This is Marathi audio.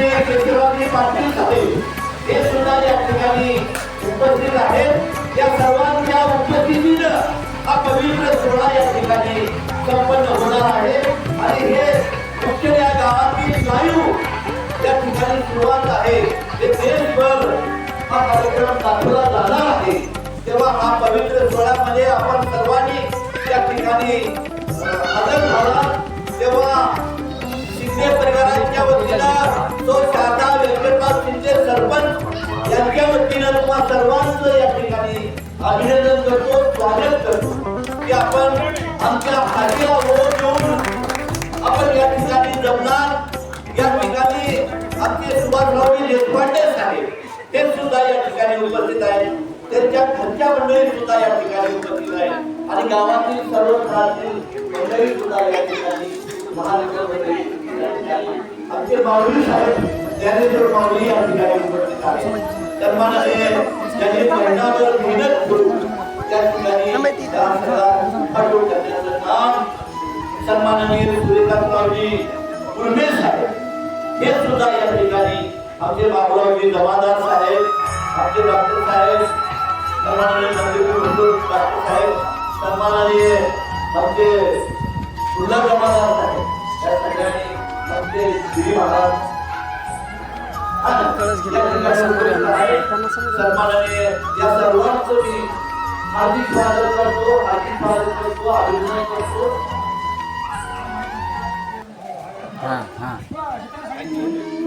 केशवरावजी पाटील साहेब हे सुद्धा या ठिकाणी उपस्थित आहेत या सर्वांच्या उपस्थितीनं हा पवित्र सोहळा या ठिकाणी संपन्न होणार आहे आणि हे मुख्य या गावातील लाईव्ह या ठिकाणी सुरुवात आहे हे देशभर हा कार्यक्रम दाखवला जाणार आहे तेव्हा हा पवित्र सोहळ्यामध्ये आपण सर्वांनी या ठिकाणी अभिनंदन करतो स्वागत करतो की आपण आमच्या हाजीला ओढ देऊन आपण या ठिकाणी जमणार. या ठिकाणी आमचे सुभाषरावजी देशपांडे साहेब ते सुद्धा या ठिकाणी उपस्थित आहेत. त्यांच्या घरच्या मंडळी सुद्धा या ठिकाणी उपस्थित आहेत. आणि गावातील सर्व घरातील मंडळी सुद्धा या ठिकाणी महानगर मंडळी आमचे माऊली साहेब ज्ञानेश्वर माऊली या ठिकाणी उपस्थित आहेत. तर सन्मानाने ज्यांनी महिनाभर मेहनत करून त्या ठिकाणी राष्ट्राला करण्याचं काम सन्माननीय सूर्यकांतरावजी कुर्मे साहेब हे सुद्धा या ठिकाणी आमचे बाबुरावजी जमादार साहेब आमचे डॉक्टर साहेब सन्माननीय मंदिर डॉक्टर साहेब सन्माननीय आमचे सुंदर जमादार साहेब या सगळ्यांनी आमचे श्री महाराज सन्माननीय या सर्वांचं मी हार्दिक स्वागत करतो हार्दिक स्वागत करतो अभिनंदन करतो. हां हां.